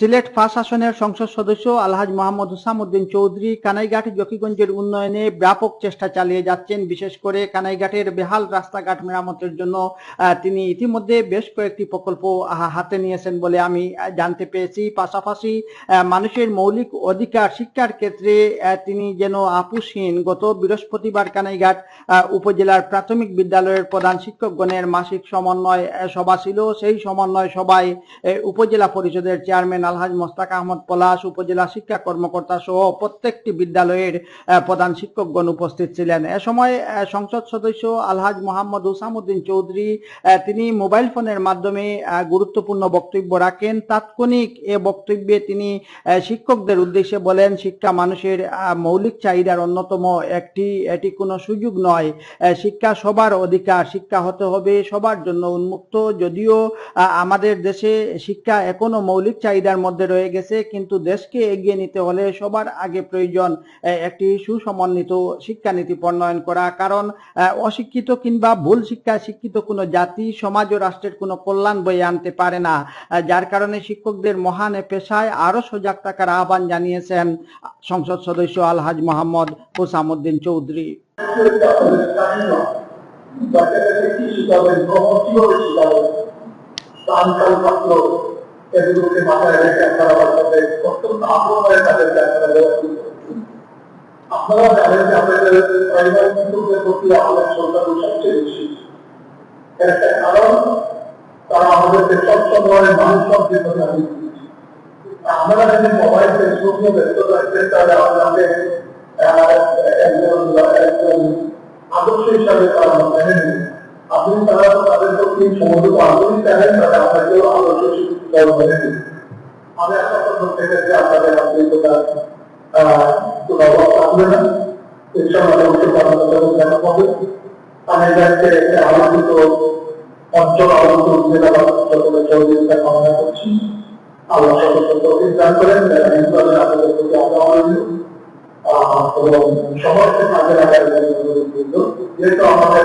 সিলেট পাঁচ আসনের সংসদ সদস্য আলহাজ মোহাম্মদ হুসামুদ্দিন চৌধুরী কানাইঘাট জকিগঞ্জের উন্নয়নে ব্যাপক চেষ্টা চালিয়ে যাচ্ছেন। বিশেষ করে কানাইঘাটের বেহাল রাস্তাঘাট মেরামতের জন্য তিনি ইতিমধ্যে বেশ কয়েকটি প্রকল্প হাতে নিয়েছেন বলে আমি জানতে পেরেছি। পাশাপাশি মানুষের মৌলিক অধিকার শিক্ষার ক্ষেত্রে তিনি যেন আপুসহীন গত বৃহস্পতিবার কানাইঘাট উপজেলার প্রাথমিক বিদ্যালয়ের প্রধান শিক্ষকগণের মাসিক সমন্বয় সভা ছিল। সেই সমন্বয় সভায় উপজেলা পরিষদের চেয়ারম্যান আলহাজ মোস্তাক আহমদ পলাশ উপজেলা শিক্ষা কর্মকর্তা সহ প্রত্যেকটি বিদ্যালয়ের প্রধান শিক্ষকগণ উপস্থিত ছিলেন। এ সময় সংসদ সদস্য আলহাজ মোহাম্মদ হুসামুদ্দিন চৌধুরী তিনি মোবাইল ফোনের মাধ্যমে গুরুত্বপূর্ণ বক্তব্য রাখেন। তাৎক্ষণিক এ বক্তব্যে তিনি শিক্ষকদের উদ্দেশ্যে বলেন, শিক্ষা মানুষের মৌলিক চাহিদার অন্যতম একটি, এটি কোনো সুযোগ নয়। শিক্ষা সবার অধিকার, শিক্ষা হতে হবে সবার জন্য উন্মুক্ত। যদিও আমাদের দেশে শিক্ষা এখনও মৌলিক চাহিদার মধ্যে রয়ে গেছে, কিন্তু দেশকে এগিয়ে নিতে হলে সবার আগে প্রয়োজন একটি সুসমন্বিত শিক্ষানীতি প্রণয়ন করা। কারণ অশিক্ষিত কিংবা ভুল শিক্ষায় শিক্ষিত কোনো জাতি, সমাজ ও রাষ্ট্রের কোনো কল্যাণ বয়ে আনতে পারে না। যার কারণে শিক্ষকদের মহান পেশায় আরও সজাগ থাকার আহ্বান জানিয়েছেন সংসদ সদস্য আলহাজ মোহাম্মদ হুসামুদ্দিন চৌধুরী। বাচ্চাদেরকে কি শিখাবেন কখন কীভাবে শিখাবেন কাল পাত্র এগুলোকে মাথায় রেখে আপনারা বাচ্চাদের অত্যন্ত আগ্রহের তাদেরকে আপনারা। আপনারা জানেন যে আমাদের প্রাইমারি শিক্ষকদের প্রতি আমাদের সরকার সবচেয়ে বেশি এর একটা কারণ, তারা আমাদেরকে সবসময় মানুষ সবচেয়ে আমি আমরা যদি মোবাইল ফেসবুক নিয়ে ব্যস্ত থাকতেন, তাহলে আমাদেরকে একজন আদর্শ হিসাবে তারা মেনে নেবেন। আপনি তারা তাদের সমুদ্র আগ্রহী থাকেন তারা আপনাকেও আদর্শ হিসাবে মেনে নেবেন। আমি আশা করব সেক্ষেত্রে আপনাদের আন্তরিকতা কোনো অভাব থাকবে না। ইনশাআল্লাহ অবশ্যই আপনাদের দেখা পাবে আমি যাচ্ছে একটা আলোচিত অঞ্চল আলোচিত জেলা সকলের সহযোগিতা কামনা করছি আল্লাহ আপনাদের প্রতি কাজে লাগার জন্য যেহেতু আমাদের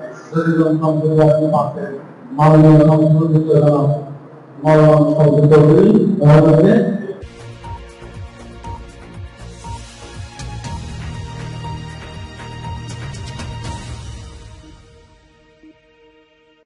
দরিদ্র